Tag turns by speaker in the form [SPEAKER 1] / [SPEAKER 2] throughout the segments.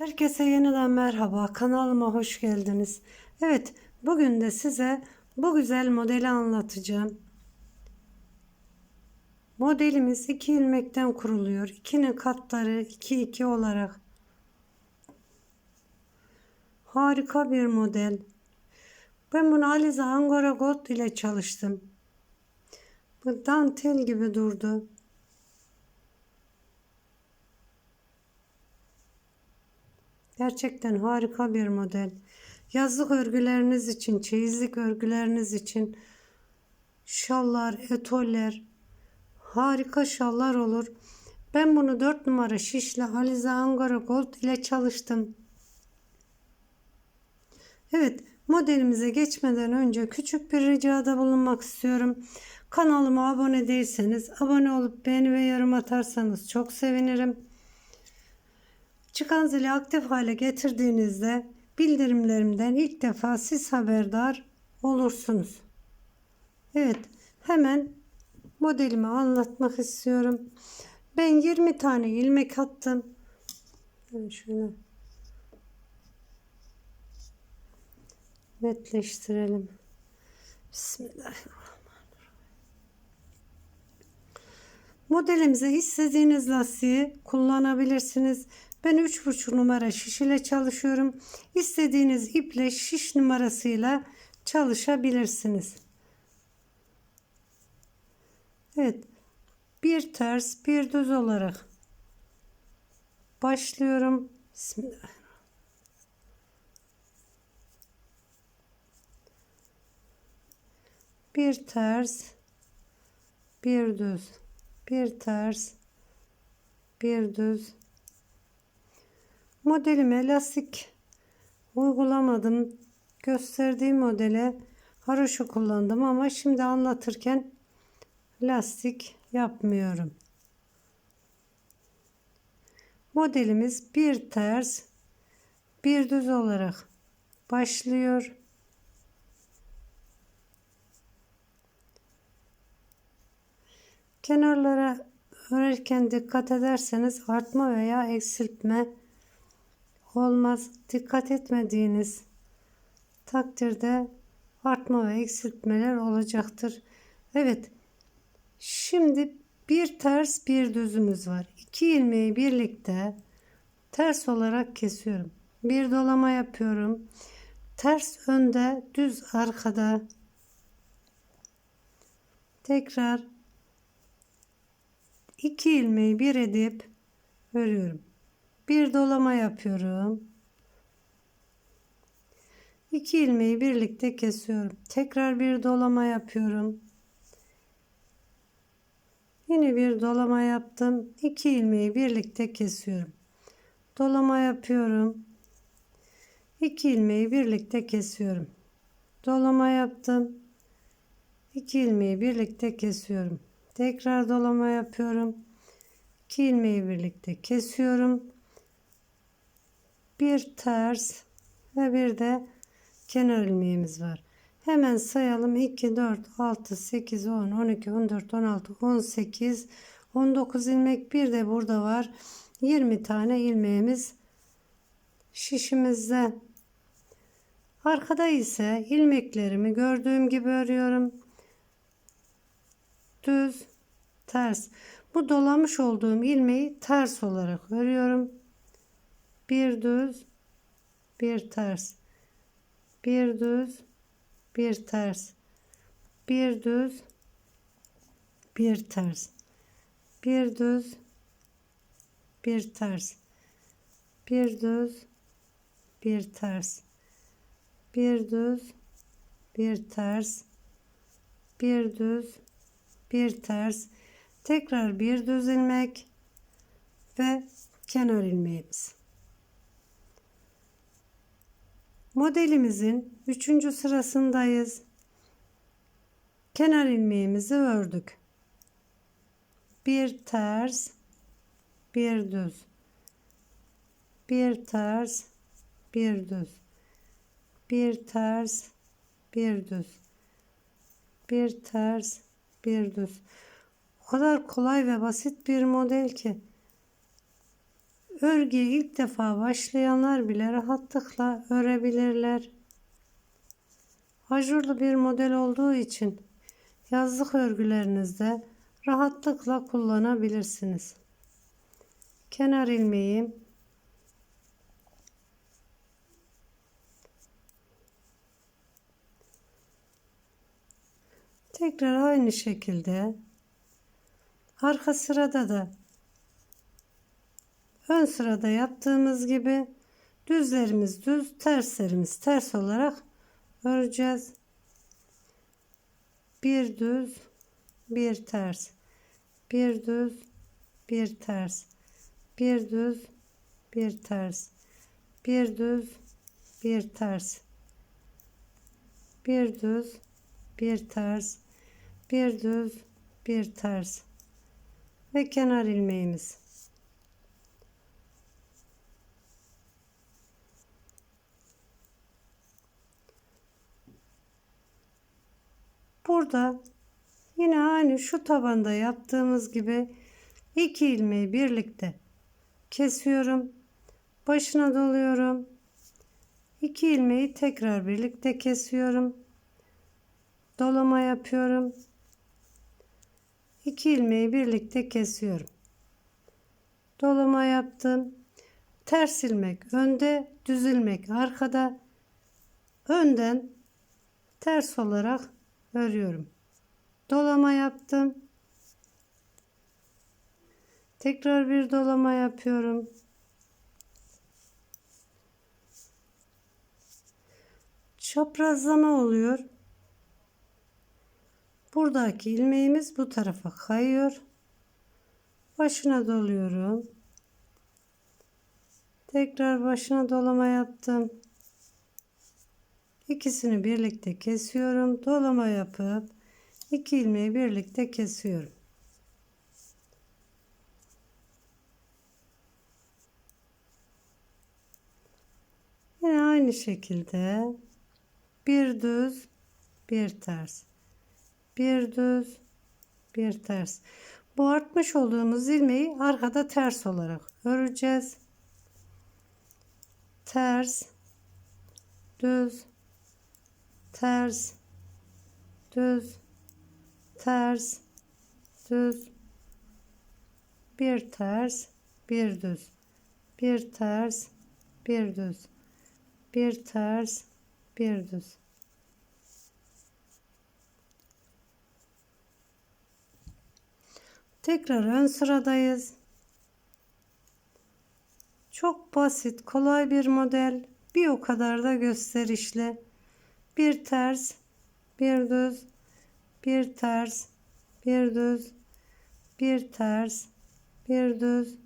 [SPEAKER 1] Herkese yeniden merhaba. Kanalıma hoş geldiniz. Evet, bugün de size bu güzel modeli anlatacağım. Modelimiz iki ilmekten kuruluyor. İkinin katları 2 2 olarak. Harika bir model. Ben bunu Alize Angora Gold ile çalıştım. Bu dantel gibi durdu. Gerçekten harika bir model. Yazlık örgüleriniz için, çeyizlik örgüleriniz için şallar, etoller, harika şallar olur. Ben bunu 4 numara şişle Alize Angara Gold ile çalıştım. Evet, modelimize geçmeden önce küçük bir ricada bulunmak istiyorum. Kanalıma abone değilseniz abone olup beğeni ve yorum atarsanız çok sevinirim. Çıkan zili aktif hale getirdiğinizde bildirimlerimden ilk defa siz haberdar olursunuz. Evet, hemen modelimi anlatmak istiyorum. Ben 20 tane ilmek attım. Şöyle netleştirelim. Bismillahirrahmanirrahim. Modelimize istediğiniz lastiği kullanabilirsiniz. Ben 3,5 numara şiş ile çalışıyorum. İstediğiniz iple şiş numarasıyla çalışabilirsiniz. Evet. Bir ters bir düz olarak başlıyorum. Bismillah. Bir ters bir düz bir ters bir düz Modelime lastik uygulamadım. Gösterdiğim modele haroşa kullandım ama şimdi anlatırken lastik yapmıyorum. Modelimiz bir ters bir düz olarak başlıyor. Kenarlara örerken dikkat ederseniz artma veya eksiltme olmaz. Dikkat etmediğiniz takdirde artma ve eksiltmeler olacaktır. Evet. Şimdi bir ters bir düzümüz var. İki ilmeği birlikte ters olarak kesiyorum. Bir dolama yapıyorum. Ters önde, düz arkada. Tekrar iki ilmeği bir edip örüyorum bir dolama yapıyorum. İki ilmeği birlikte kesiyorum. Tekrar bir dolama yapıyorum. Yine bir dolama yaptım. İki ilmeği birlikte kesiyorum. Dolama yapıyorum. İki ilmeği birlikte kesiyorum. Dolama yaptım. İki ilmeği birlikte kesiyorum. Tekrar dolama yapıyorum. İki ilmeği birlikte kesiyorum bir ters ve bir de kenar ilmeğimiz var. Hemen sayalım. 2 4 6 8 10 12 14 16 18 19 ilmek bir de burada var. 20 tane ilmeğimiz şişimizde. Arkada ise ilmeklerimi gördüğüm gibi örüyorum. Düz ters. Bu dolamış olduğum ilmeği ters olarak örüyorum bir düz bir ters. Bir düz bir ters. Bir düz bir ters. Bir düz bir ters. Bir düz bir ters. Bir düz bir ters. Bir düz bir ters. Tekrar bir düz ilmek ve kenar ilmeğimiz Modelimizin 3. sırasındayız. Kenar ilmeğimizi ördük. Bir ters, bir düz. Bir ters, bir düz. Bir ters, bir düz. Bir ters, bir düz. O kadar kolay ve basit bir model ki örgüye ilk defa başlayanlar bile rahatlıkla örebilirler. Ajurlu bir model olduğu için yazlık örgülerinizde rahatlıkla kullanabilirsiniz. Kenar ilmeğim Tekrar aynı şekilde arka sırada da ön sırada yaptığımız gibi düzlerimiz düz, terslerimiz ters olarak öreceğiz. Bir düz, bir ters. Bir düz, bir ters. Bir düz, bir ters. Bir düz, bir ters. Bir düz, bir ters. Bir düz, bir ters. Ve kenar ilmeğimiz. Burada yine aynı şu tabanda yaptığımız gibi iki ilmeği birlikte kesiyorum. Başına doluyorum. İki ilmeği tekrar birlikte kesiyorum. Dolama yapıyorum. İki ilmeği birlikte kesiyorum. Dolama yaptım. Ters ilmek önde, düz ilmek arkada. Önden ters olarak örüyorum. Dolama yaptım. Tekrar bir dolama yapıyorum. Çaprazlama oluyor. Buradaki ilmeğimiz bu tarafa kayıyor. Başına doluyorum. Tekrar başına dolama yaptım. İkisini birlikte kesiyorum. Dolama yapıp iki ilmeği birlikte kesiyorum. Yine aynı şekilde bir düz, bir ters. Bir düz, bir ters. Bu artmış olduğumuz ilmeği arkada ters olarak öreceğiz. Ters, düz, ters, düz, ters, düz, bir ters, bir düz, bir ters, bir düz, bir ters, bir düz. Tekrar ön sıradayız. Çok basit, kolay bir model. Bir o kadar da gösterişli bir ters, bir düz, bir ters, bir düz, bir ters, bir düz,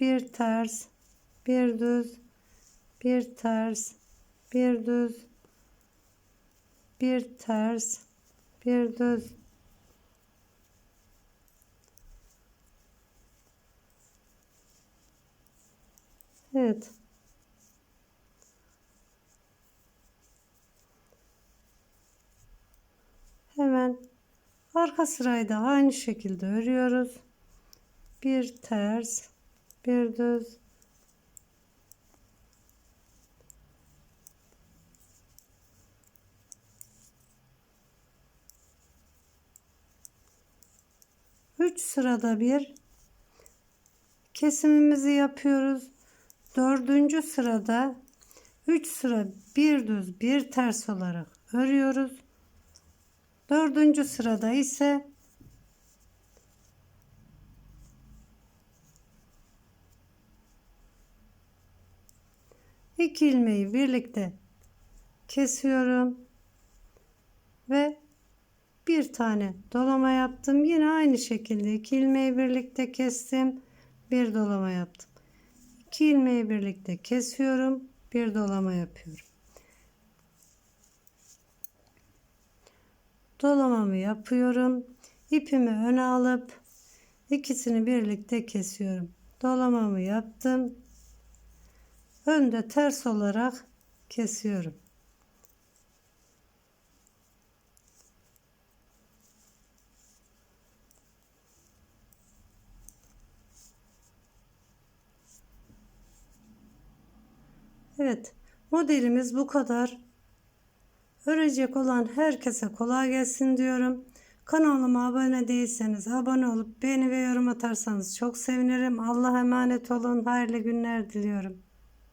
[SPEAKER 1] bir ters, bir düz, bir ters, bir düz, bir ters, bir düz. Evet. Hemen arka sırayı da aynı şekilde örüyoruz. Bir ters, bir düz, Üç sırada bir kesimimizi yapıyoruz. Dördüncü sırada üç sıra bir düz bir ters olarak örüyoruz. Dördüncü sırada ise iki ilmeği birlikte kesiyorum ve bir tane dolama yaptım. Yine aynı şekilde iki ilmeği birlikte kestim. Bir dolama yaptım. İki ilmeği birlikte kesiyorum. Bir dolama yapıyorum. Dolamamı yapıyorum. İpimi öne alıp ikisini birlikte kesiyorum. Dolamamı yaptım. Önde ters olarak kesiyorum. Evet modelimiz bu kadar. Örecek olan herkese kolay gelsin diyorum. Kanalıma abone değilseniz abone olup beğeni ve yorum atarsanız çok sevinirim. Allah'a emanet olun. Hayırlı günler diliyorum.